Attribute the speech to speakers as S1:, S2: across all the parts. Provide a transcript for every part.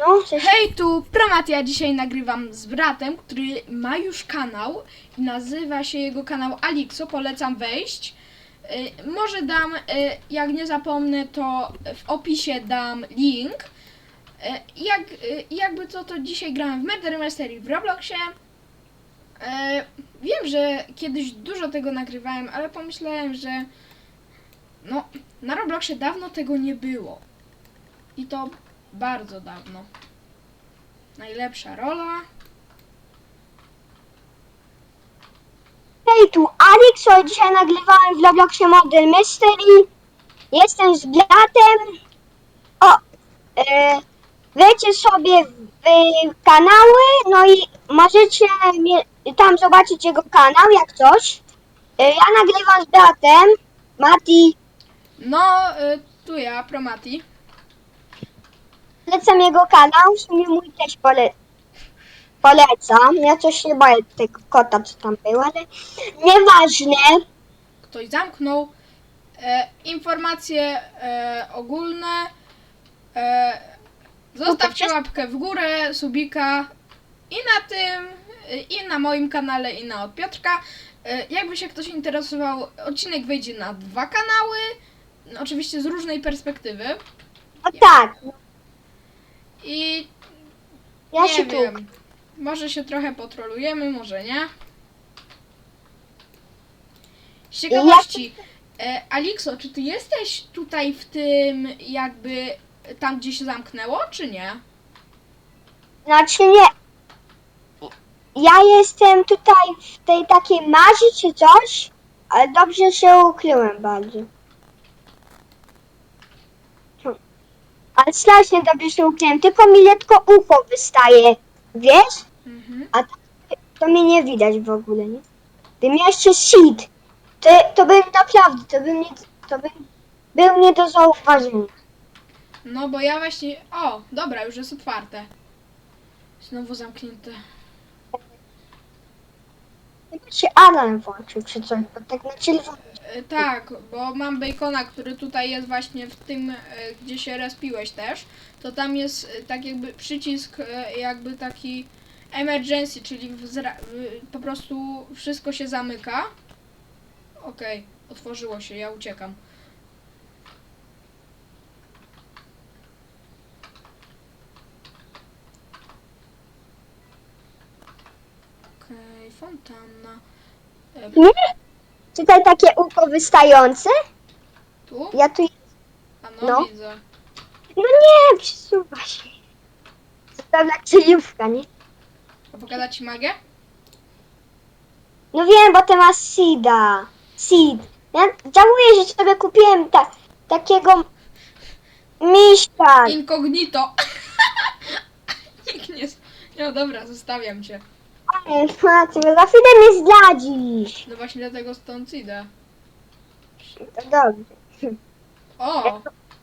S1: No.
S2: Hej, tu Promat, ja dzisiaj nagrywam z bratem, który ma już kanał. Nazywa się jego kanał Alixo, polecam wejść. Y, Może dam, y, jak nie zapomnę, to w opisie dam link. Y, Jak, y, jakby co, to dzisiaj grałem w Murder Mystery w Robloxie. Y, Wiem, że kiedyś dużo tego nagrywałem, ale pomyślałem, że no, na Robloxie dawno tego nie było. I to bardzo dawno. Najlepsza rola.
S1: Hej, tu Alixo, dzisiaj nagrywałem w Robloxie Model Mystery. Jestem z bratem. O, e, wejdźcie sobie w e, kanały, no i możecie mnie, tam zobaczyć jego kanał, jak coś. E, ja nagrywam z bratem, Mati,
S2: No, y, tu ja, Promati.
S1: Polecam jego kanał, w sumie mój też pole, polecam. Ja coś się boję tego kota, co tam był, ale nieważne.
S2: Ktoś zamknął. E, informacje e, ogólne. E, zostawcie łapkę w górę, subika. I na tym, y, i na moim kanale, i na od Piotrka. E, jakby się ktoś interesował, odcinek wyjdzie na dwa kanały. Oczywiście z różnej perspektywy.
S1: No tak,
S2: I
S1: ja
S2: nie
S1: się tu
S2: wiem. Może się trochę potrolujemy, może nie. Z ciekawości, e, Alixo, czy ty jesteś tutaj w tym jakby tam, gdzie się zamknęło, czy nie?
S1: Znaczy nie. Ja jestem tutaj w tej takiej marzy czy coś, ale dobrze się ukryłem bardzo. Ale strasznie dobrze się ukryłem, tylko mi lekko ucho wystaje, wiesz?
S2: Mhm.
S1: A to, to mnie nie widać w ogóle, nie? Gdybym jeszcze shit, to, to bym naprawdę, to bym nie, to bym był nie do zauważenia.
S2: No bo ja właśnie... O, dobra, już jest otwarte. Znowu zamknięte.
S1: Chyba się alarm włączył czy coś, bo tak na czerwono.
S2: E, tak, bo mam bacona, który tutaj jest właśnie w tym, e, gdzie się respiłeś też. To tam jest e, tak jakby przycisk, jakby taki emergency, czyli po prostu wszystko się zamyka. Okej, otworzyło się, ja uciekam. Okej, fontanna. E?
S1: Tutaj takie ucho wystające?
S2: tu?
S1: Ja tu
S2: A no,
S1: No.
S2: widzę.
S1: No nie, przesuwa się. To tam jak kryjówka, nie?
S2: A pokazać ci magię?
S1: No wiem, bo ty masz Seeda. Seed. Ja żałuję, że sobie kupiłem ta, takiego miśka.
S2: Incognito. Nikt nie... No dobra, zostawiam cię.
S1: No, ty za chwilę mnie zdradzisz.
S2: No właśnie dlatego stąd idę.
S1: To dobrze.
S2: O!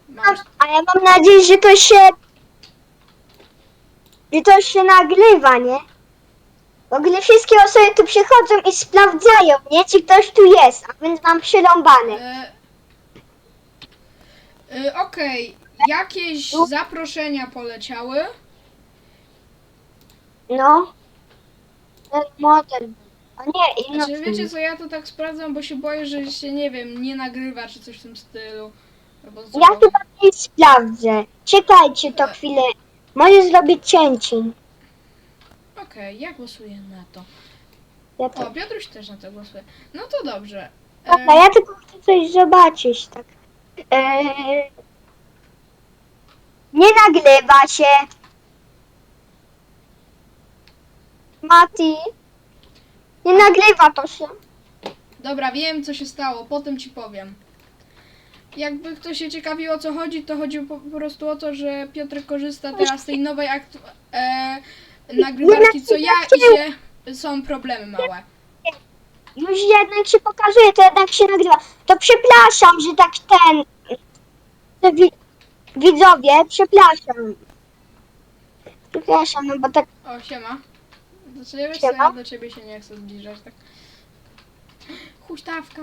S2: Masz...
S1: A ja mam nadzieję, że to się... Że to się nagrywa, nie? W ogóle wszystkie osoby tu przychodzą i sprawdzają, nie? Czy ktoś tu jest, a więc mam przerąbane.
S2: E... E, Okej, jakieś zaproszenia poleciały?
S1: No. Ten model. A nie, inno.
S2: Znaczy, wiecie co, ja to tak sprawdzam, bo się boję, że się, nie wiem, nie nagrywa czy coś w tym stylu. Albo
S1: Ja
S2: co.
S1: chyba nie sprawdzę. Czekajcie to chwilę. Może zrobić cięcie.
S2: Okej, ja głosuję na to.
S1: Ja
S2: O,
S1: to.
S2: Piotruś też na to głosuje. No to dobrze. E,
S1: Dobra, ja tylko chcę coś zobaczyć, tak. Eee... Nie nagrywa się. Mati. Nie nagrywa to się.
S2: Dobra, wiem co się stało, potem ci powiem. Jakby ktoś się ciekawił o co chodzi, to chodzi po, po prostu o to, że Piotr korzysta teraz z tej nowej aktu- e, nagrywarki co ja i się są problemy małe.
S1: Już jednak się pokazuje, to jednak się nagrywa. To przepraszam, że tak ten... Te wi- widzowie, przepraszam. Przepraszam, no bo tak...
S2: O, siema. Do ciebie, wiesz co, ja do ciebie się nie chcę zbliżać, tak. Huśtawka.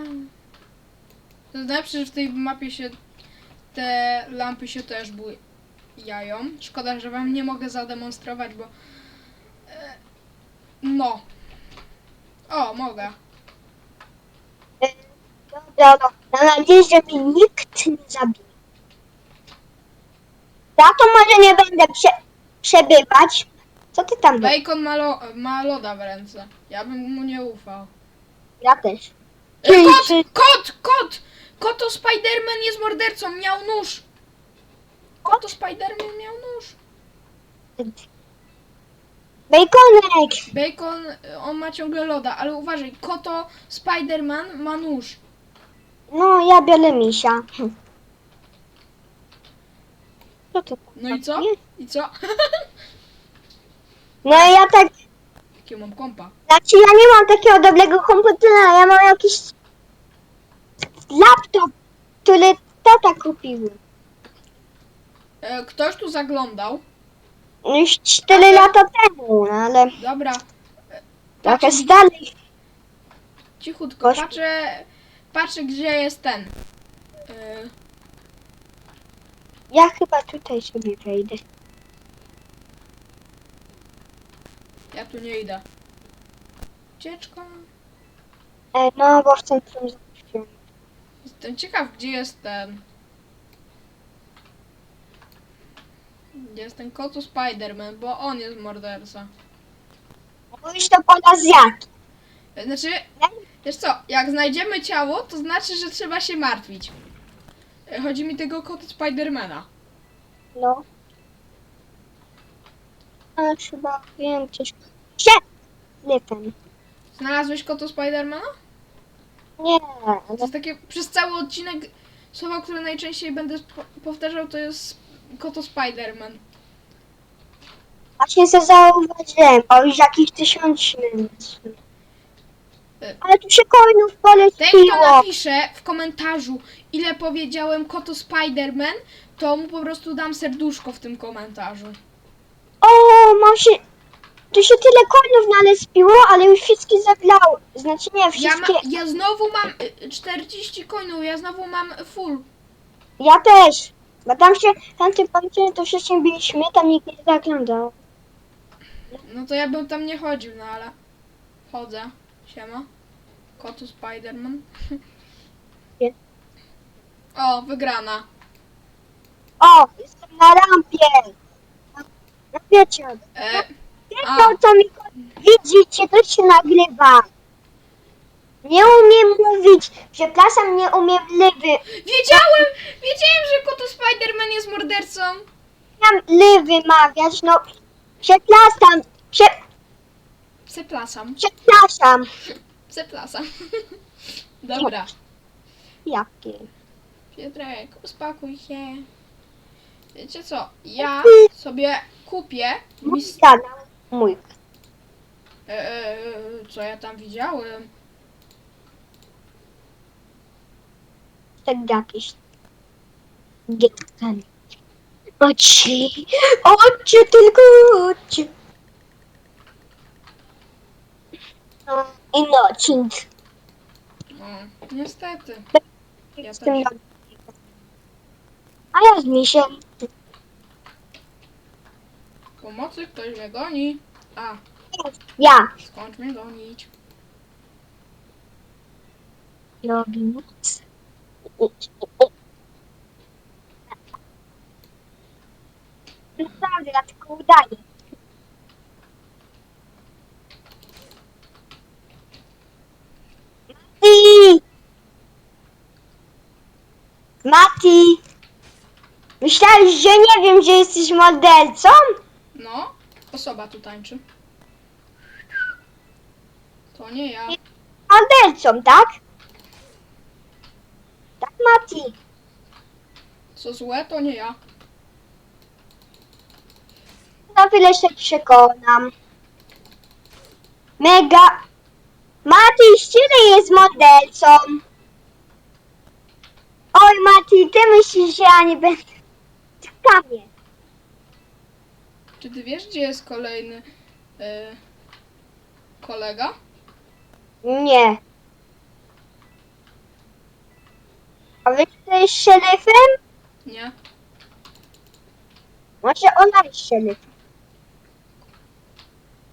S2: To znaczy, że w tej mapie się te lampy się też jają. Szkoda, że wam nie mogę zademonstrować, bo... No. O, mogę.
S1: Dobra, no, mam nadzieję, że mi nikt nie zabije. Ja to może nie będę prze, przebywać. Co ty tam?
S2: Bacon ma, lo, ma loda w ręce. Ja bym mu nie ufał.
S1: Ja też.
S2: E,
S1: Czyli
S2: kot!
S1: czy-
S2: Kot! Kot! Koto Spiderman jest mordercą, miał nóż! Koto Spiderman miał nóż.
S1: Baconek!
S2: Bacon, y, on ma ciągle loda, ale uważaj, Koto Spiderman ma nóż.
S1: No, ja biorę misia. Hm. Co to?
S2: No i co? I co?
S1: No ja tak,
S2: Jakie mam kompa?
S1: znaczy ja nie mam takiego dobrego komputera, ja mam jakiś laptop, który tata kupił.
S2: E, ktoś tu zaglądał.
S1: Już 4 lata temu, no ale
S2: Dobra.
S1: trochę
S2: Patrzę,
S1: dalej.
S2: cichutko,
S1: Gość-
S2: patrzę, patrzę gdzie jest ten. E,
S1: Ja chyba tutaj sobie wejdę.
S2: Ja tu nie idę. Ucieczka.
S1: E, no, bo w centrum.
S2: Jestem ciekaw, gdzie jest ten. Gdzie jest ten kotu Spiderman, bo on jest morderca.
S1: Mówisz to azjat.
S2: E, Znaczy, wiesz co, jak znajdziemy ciało, to znaczy, że trzeba się martwić. Chodzi mi tego kotu Spidermana.
S1: No. Ale chyba wiem coś. Się! Nie ten.
S2: Znalazłeś kotu Spidermana?
S1: Nie,
S2: To jest takie, przez cały odcinek słowa, które najczęściej będę sp- powtarzał, to jest koto Spiderman.
S1: właśnie se zauważyłem, bo już jakiś tysiączny.
S2: E.
S1: Ale tu się coinów
S2: Ten, kto
S1: poleciło.
S2: napisze w komentarzu, ile powiedziałem koto Spiderman, to mu po prostu dam serduszko w tym komentarzu.
S1: O, mam się... Tu się tyle coinów nalespiło, ale już wszystkie zablały. Znaczy nie,
S2: Ja,
S1: wszystkie...
S2: ma, ja znowu mam y, 40 coinów, ja znowu mam full.
S1: Ja też. Bo tam się, tamty pamiętam, to wcześniej byliśmy, tam nikt nie zaglądał.
S2: No to ja bym tam nie chodził, no ale chodzę. Siema. Kotu Spiderman.
S1: Nie.
S2: O, wygrana.
S1: O, jestem na rampie. No wiecie,
S2: E, A.
S1: co mi? Widzicie, to się nagrywa. Nie umiem mówić, przepraszam, nie umiem lewy.
S2: wiedziałem! Wiedziałem, że kotu Spiderman jest mordercą.
S1: Miałem lewy mawiać, no. Przepraszam, prze,
S2: Przepraszam.
S1: przepraszam.
S2: Przepraszam. Dobra.
S1: Jakie?
S2: Piotrek, uspokój się. Wiecie co? Ja sobie kupię
S1: Mój
S2: mis...
S1: kanał, mój.
S2: E, e, co ja tam widziałem?
S1: Tak jakiś. Ten. Oczy, oczy, tylko oczy. No, I nocnik.
S2: No, niestety. Ja
S1: Z
S2: też.
S1: A ja z misiem.
S2: Pomocy, ktoś mnie goni. A,
S1: Ja.
S2: skończ mnie gonić.
S1: Noc. Naprawdę, ja tylko udaję. Mati! Mati! Myślałeś, że nie wiem, że jesteś mordercą?
S2: No, osoba tu tańczy. To nie ja.
S1: Mordercą, tak? Tak, Mati.
S2: Co złe, to nie ja.
S1: Za chwilę się przekonam. Mega. Mati Ściry jest mordercą. Oj, Mati, ty myślisz, że ja nie będę. Kamie.
S2: Czy ty wiesz, gdzie jest kolejny e, kolega?
S1: Nie. A wy jesteś szeryfem?
S2: Nie.
S1: Może ona jest szeryf.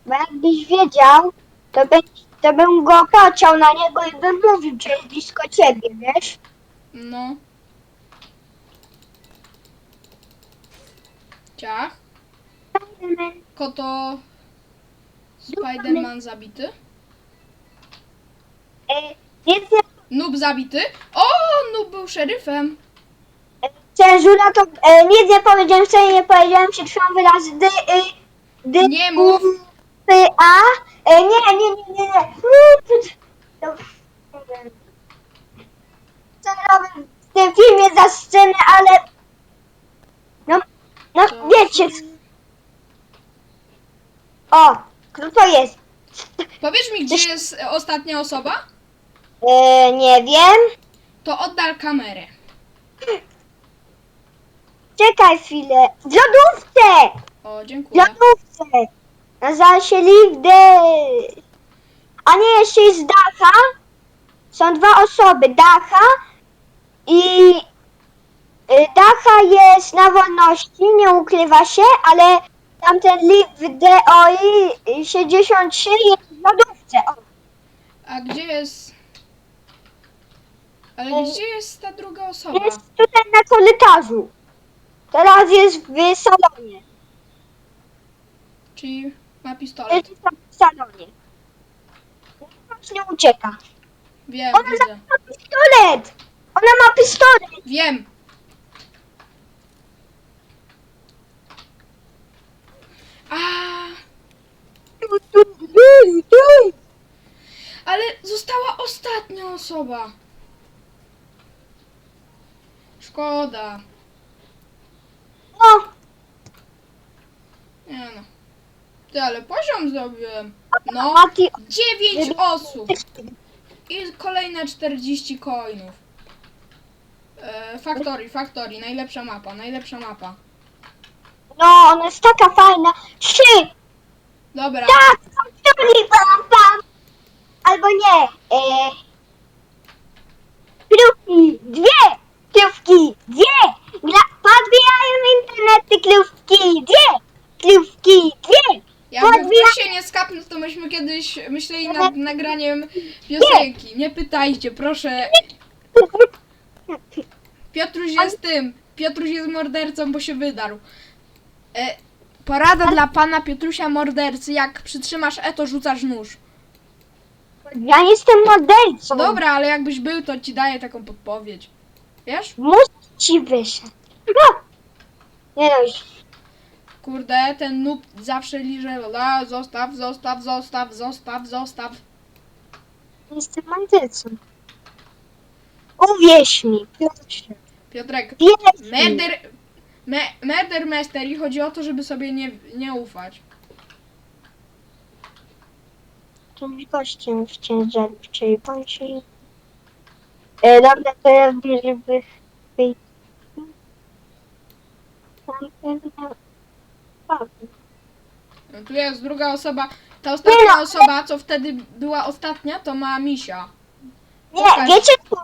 S1: Bo jakbyś wiedział, to, by, to bym go patrzał na niego i bym mówił, że jest blisko ciebie, wiesz?
S2: No. Ciach. Koto... Spiderman zabity.
S1: E, Więc ja
S2: Noob zabity. O, Noob był szeryfem.
S1: cenzura to e, nic nie powiedziałem, wcale nie powiedziałem chwilą wyraz dy, y, dy,
S2: Nie mów.
S1: y, a. E, nie, nie, nie, nie, nie. To- Co robię w tym filmie za scenę, ale... No, no wiecie. O, kto to jest?
S2: Powiesz mi, gdzie jest ostatnia osoba?
S1: E, nie wiem.
S2: To oddal kamerę.
S1: Czekaj chwilę. W lodówce!
S2: O,
S1: W
S2: dziękuję.
S1: lodówce! Nazywa się Livde. A nie, jeszcze jest Dacha. Są dwa osoby. Dacha i y, Dacha jest na wolności, nie ukrywa się, ale tamten Livde OI 63 jest w lodówce. O,
S2: A gdzie jest... Ale gdzie jest ta druga osoba?
S1: jest tutaj na korytarzu. Teraz jest w salonie.
S2: Czyli ma pistolet.
S1: Jest w salonie. Właśnie ucieka.
S2: Wiem,
S1: Ona
S2: widzę.
S1: ma pistolet! Ona ma pistolet!
S2: Wiem. A,
S1: Tu, tu, tu, tu.
S2: Ale została ostatnia osoba. Szkoda.
S1: No,
S2: Nie no. Ty, ale poziom zrobiłem. No,
S1: Mati,
S2: 9 osób. I kolejne 40 coinów. E, Factory, Factory, najlepsza mapa, najlepsza mapa.
S1: No, ona jest taka fajna. Trzy!
S2: Dobra,
S1: Tak! Factory, pam, pam! Albo nie. E, krówki, dwie! Krówki, dwie! Gra, podbijają internety krówki, dwie! Krówki, dwie!
S2: jakby
S1: podbija-
S2: ktoś się nie skapnął, to myśmy kiedyś myśleli nad nagraniem piosenki. Nie pytajcie, proszę. Piotruś jest tym. Piotruś jest mordercą, bo się wydarł. E, porada dla pana Piotrusia mordercy. Jak przytrzymasz E, to rzucasz nóż.
S1: Ja jestem mordercą.
S2: Dobra, ale jakbyś był, to ci daję taką podpowiedź. Wiesz?
S1: Mózg ci wyszedł. No. Nie no, już.
S2: Kurde, ten noob zawsze liże lola. Zostaw, zostaw, zostaw, zostaw, zostaw.
S1: Jestem mordercą. Uwierz mi, proszę.
S2: Piotrek,
S1: Wierz mi.
S2: murder, me, murder mystery chodzi o to, żeby sobie nie, nie ufać.
S1: Czymś gościem w ciężarówce bądź e, Dobra, to ja bierze wy... wy...
S2: No, Tu jest druga osoba. Ta ostatnia
S1: Nie no,
S2: osoba, co wtedy była ostatnia, to ma misia.
S1: Nie,
S2: Pokaż.
S1: wiecie co?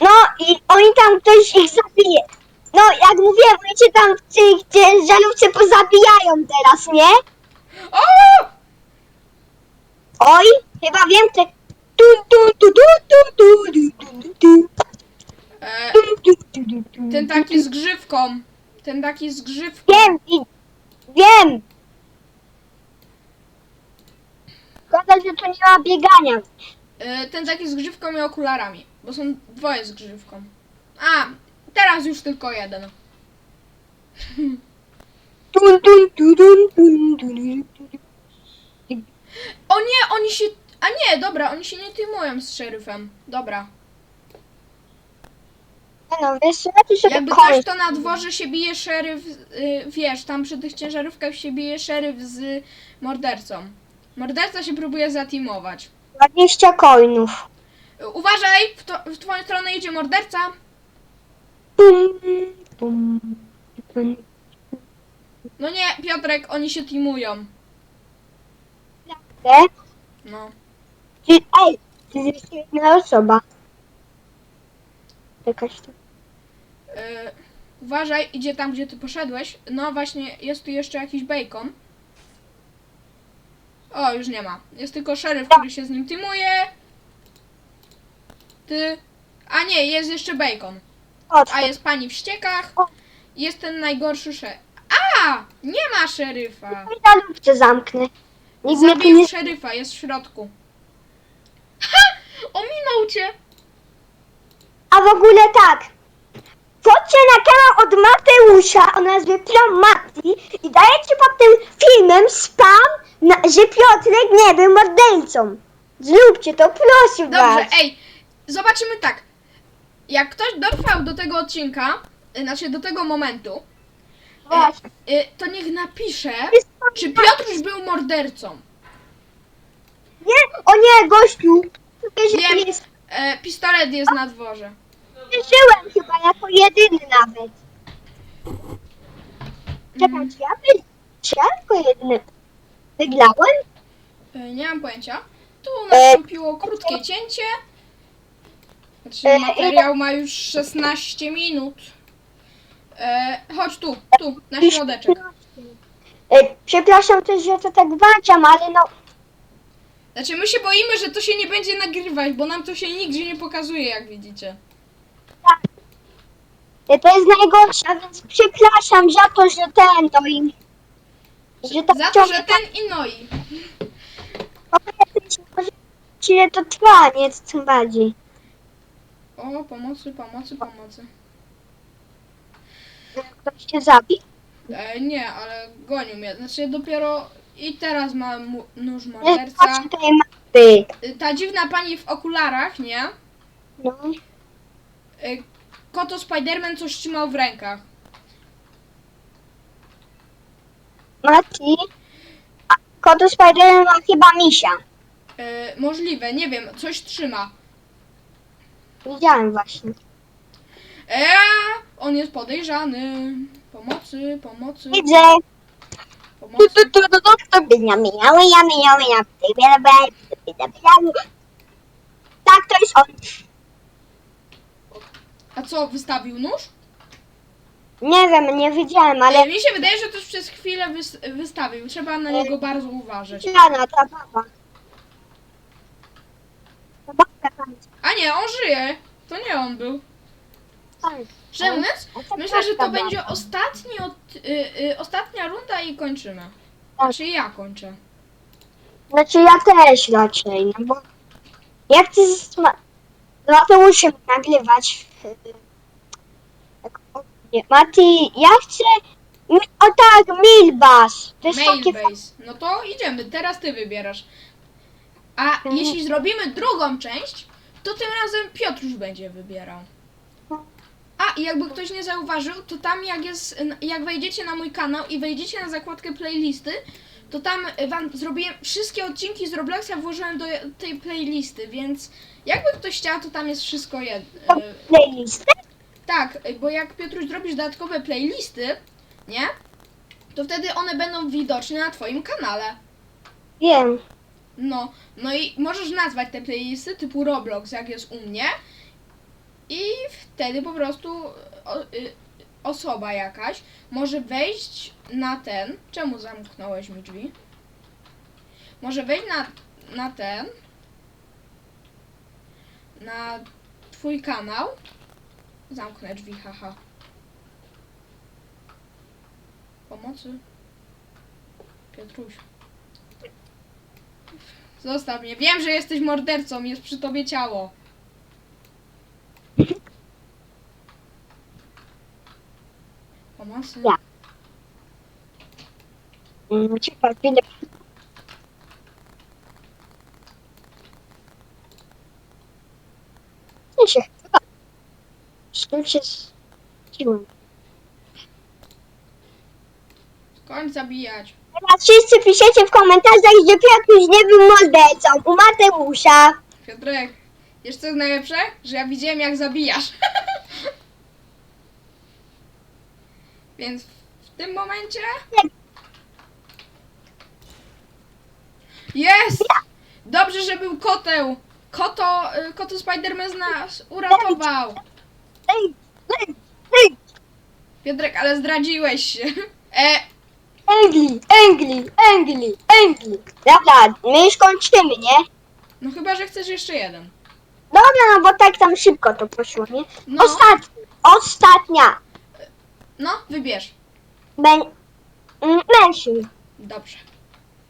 S1: No i oni tam ktoś ich zabije. No, jak mówiłem, cię tam w tej ciężarówce pozabijają teraz, nie?
S2: O!
S1: Oj, chyba wiem, te... Tu, tu, tu, tu, tu, tu, tu, tu, tu,
S2: E,
S1: tu, tu, tu, tu, tu.
S2: ten taki z grzywką. Ten taki z grzywką.
S1: Wiem, i- wiem. Szkoda, że tu nie ma biegania.
S2: E, ten taki z grzywką i okularami. Bo są dwoje z grzywką. A, teraz już tylko jeden.
S1: Tun, tu, tun, tun, tun, tun.
S2: O nie, oni się. A nie, dobra, oni się nie teamują z szeryfem. Dobra.
S1: No, wiesz, lepiej sobie
S2: Jakby coś to na dworze się bije szeryf, y, wiesz, tam przy tych ciężarówkach się bije szeryf z mordercą. Morderca się próbuje zateamować.
S1: 20 coinów.
S2: Uważaj, w, to, w twoją stronę idzie morderca.
S1: Pum, pum, pum.
S2: No nie, Piotrek, oni się teamują.
S1: Te?
S2: No.
S1: Czy- Ej, to jest jedna osoba. Jakaś tam.
S2: Y, Uważaj, idzie tam, gdzie ty poszedłeś. No właśnie, jest tu jeszcze jakiś bacon. O, już nie ma. Jest tylko szeryf, który się z nim teamuje. Ty. A nie, jest jeszcze bacon. A jest pani w ściekach. Jest ten najgorszy szeryf. A! Nie ma szeryfa.
S1: I na zamknę. Nikt mnie tu nie...
S2: Zabił szeryfa, jest w środku. Ha! Ominął cię!
S1: A w ogóle tak. Wchodźcie na kanał od Mateusza o nazwie Plomati i dajecie pod tym filmem spam, na, że Piotrek nie był mordercą. Zróbcie to, proszę
S2: Dobrze,
S1: was.
S2: ej, zobaczymy tak. Jak ktoś dotrwał do tego odcinka, y, znaczy do tego momentu,
S1: Właśnie.
S2: y, to niech napisze, czy Piotruś był mordercą.
S1: Nie, o nie, gościu.
S2: Wiem.
S1: jest...
S2: E, pistolet jest na dworze.
S1: Przeżyłem chyba jako jedyny nawet. Czekaj, czy ja, wy... czy ja jako jedyny wygrałem?
S2: E, nie mam pojęcia. Tu
S1: E,
S2: nastąpiło krótkie cięcie. Znaczy
S1: E,
S2: materiał ma już 16 minut. E, chodź tu, tu, na środeczek.
S1: E, Przepraszam też, że to tak włączam, ale no...
S2: Znaczy my się boimy, że to się nie będzie nagrywać, bo nam to się nigdzie nie pokazuje, jak widzicie.
S1: e, To jest najgorsze, więc przepraszam za to, że ten, no i... Że tak
S2: Za to,
S1: ciągle
S2: że ten i no i.
S1: Ile to trwa, nie? To tym bardziej.
S2: O, pomocy, pomocy, pomocy.
S1: Ktoś się zabił?
S2: E, nie, ale gonił mnie. Znaczy dopiero i teraz mam mu- nóż
S1: Nie,
S2: morderca.
S1: Patrzcie tej mapy.
S2: Y, Ta dziwna pani w okularach, nie?
S1: No.
S2: Y, Koto Spiderman coś trzymał w rękach.
S1: Mati. A Kotu Spider ma chyba misia.
S2: Y, możliwe, nie wiem, coś trzyma.
S1: Widziałem właśnie.
S2: Eee, on jest podejrzany. Pomocy, pomocy,
S1: Widzę. Tu,
S2: pomocy.
S1: tu, tu, tu, tu, tu, minia, minia, minia, minia, minia, ty, bie, bie, ty, bie, bie. Tak, to jest on.
S2: A co, wystawił nóż?
S1: Nie wiem, nie widziałem, ale...
S2: Ale mi się wydaje, że też przez chwilę wys wystawił. Trzeba na niego bardzo uważać.
S1: Jana, ta baba.
S2: A nie, on żyje. To nie on był.
S1: co
S2: myślę, że to będzie ostatni od, y, y, ostatnia runda i kończymy.
S1: Tak.
S2: Znaczy ja kończę.
S1: Znaczy ja też raczej, no bo ja chcę z Ma- z Mateuszem nagrywać. y, tak, Mati, ja chcę. O tak, Milbas. To jest takie.
S2: Mailbase. No to idziemy, teraz ty wybierasz. A
S1: Mhm.
S2: jeśli zrobimy drugą część, to tym razem Piotr już będzie wybierał. A i jakby ktoś nie zauważył, to tam jak jest, jak wejdziecie na mój kanał i wejdziecie na zakładkę playlisty, to tam wam zrobiłem wszystkie odcinki z Robloxa włożyłem do tej playlisty, więc jakby ktoś chciał, to tam jest wszystko jedno.
S1: To playlistę?
S2: Tak, bo jak Piotruś zrobisz dodatkowe playlisty, nie? To wtedy one będą widoczne na twoim kanale.
S1: Wiem.
S2: No, no i możesz nazwać te playlisty typu Roblox, jak jest u mnie. I wtedy po prostu o, y, osoba jakaś może wejść na ten. Czemu zamknąłeś mi drzwi? Może wejść na, na ten. Na twój kanał. Zamknę drzwi, haha. Pomocy. Piotruś. Zostaw mnie. Wiem, że jesteś mordercą. Jest przy tobie ciało. Pomocy.
S1: Ja. Mm, Czekaj, chwilę. Nie się chyba. Się zdziwiłem.
S2: Skończ zabijać.
S1: Teraz wszyscy piszecie w komentarzach, że Piotruś nie był mordercą u Mateusza.
S2: Piotrek, wiesz co jest najlepsze? Że ja widziałem jak zabijasz. Więc w tym momencie... Jest! Dobrze, że był koteł. Koto, y, koto Spiderman nas uratował. Piotrek, ale zdradziłeś się. E,
S1: Angli, Angli, Angli, Angli. Dobra, my już kończymy, nie?
S2: no chyba, że chcesz jeszcze jeden.
S1: Dobra, no bo tak tam szybko to poszło, nie?
S2: No,
S1: Ostatnia, ostatnia.
S2: no, wybierz.
S1: Mm, Mężczyzn.
S2: Dobrze.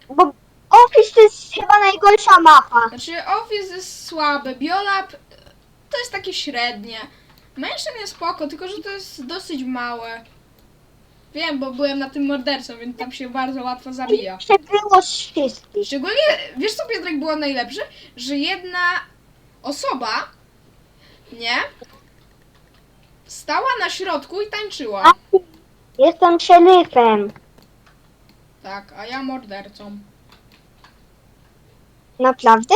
S1: Bo Office to jest chyba najgorsza mapa.
S2: Znaczy, Office jest słabe, Biolab e, to jest takie średnie. Mężczyzn jest spoko, tylko że to jest dosyć małe. Wiem, bo byłem na tym mordercą, więc tam się bardzo łatwo zabija.
S1: Jeszcze było z wszystkich.
S2: Szczególnie, wiesz co Piotrek było najlepsze? Że jedna osoba, nie? Stała na środku i tańczyła.
S1: Jestem szeryfem.
S2: Tak, a ja mordercą.
S1: Naprawdę?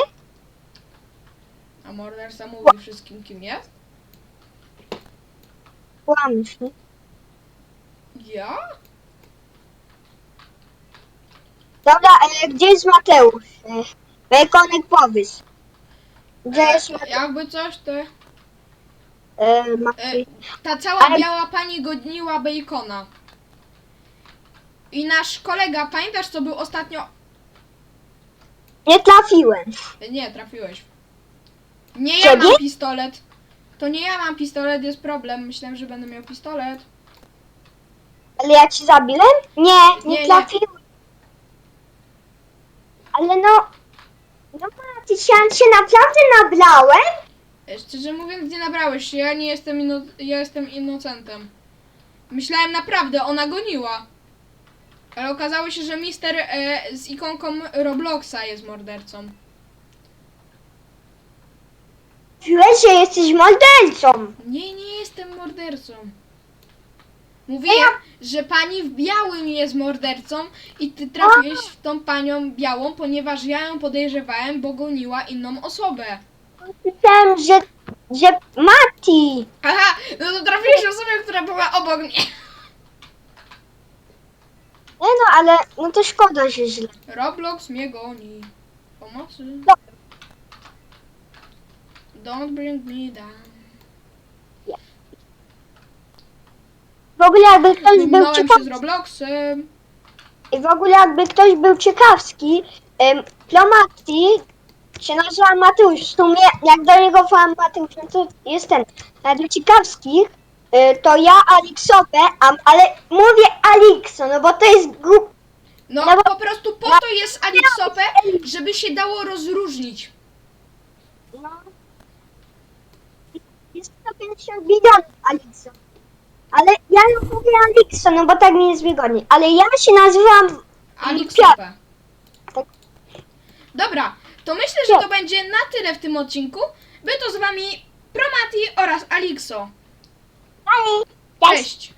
S2: A morderca mówi wszystkim kim jest?
S1: Kłamiesz, nie?
S2: Ja?
S1: Dobra, ale gdzie jest Mateusz? E, Bekonek powiedz. Gdzie jest
S2: E,
S1: Mateusz?
S2: jakby coś, to...
S1: E, Mateusz?
S2: Ta cała
S1: Ale-
S2: biała pani godniła bacona. I nasz kolega, pamiętasz co był ostatnio...
S1: Nie trafiłem.
S2: Nie, trafiłeś. Nie ja
S1: Ciebie?
S2: mam pistolet. To nie ja mam pistolet, jest problem. Myślałem, że będę miał pistolet.
S1: Ale ja ci zabiłem? Nie, nie,
S2: Nie, nie.
S1: trafiłem. Ale no... No Matyś, ja się naprawdę nabrałem?
S2: E, Szczerze mówiąc, nie nabrałeś się. Ja nie jestem, ino- ja jestem innocentem. Myślałem naprawdę, ona goniła. Ale okazało się, że mister e, z ikonką Robloxa jest mordercą.
S1: Mówiłeś, że jesteś mordercą.
S2: Nie, nie jestem mordercą. Mówiłem, że pani w białym jest mordercą i ty trafiłeś w tą panią białą, ponieważ ja ją podejrzewałem, bo goniła inną osobę.
S1: Myślałem, że... że Mati.
S2: Aha, no to trafiłeś w osobę, która była obok mnie.
S1: Nie no, ale no to szkoda, że źle.
S2: Roblox mnie goni. Pomocy. Don't bring me down.
S1: W ogóle jakby ktoś był
S2: Minąłem się z
S1: ciekawski,
S2: Robloxem.
S1: w ogóle jakby ktoś był ciekawski, Plomati się nazywa Mateusz, w sumie jak do niego wołam Mateusz, no to jest ten, a dla ciekawskich, y, to ja Alixopę, a, ale mówię Alixo, no bo to jest głup,
S2: No
S1: No bo-
S2: po prostu po to jest Alixope, żeby się dało rozróżnić.
S1: no. Jest 150 milionów Alixo. Ale ja mówię Alixo, no bo tak mi jest wygodniej, ale ja się nazywam
S2: Alixope.
S1: Tak.
S2: Dobra, to myślę, że to będzie na tyle w tym odcinku. By to z wami Promati oraz Alixo.
S1: Dalej.
S2: Cześć!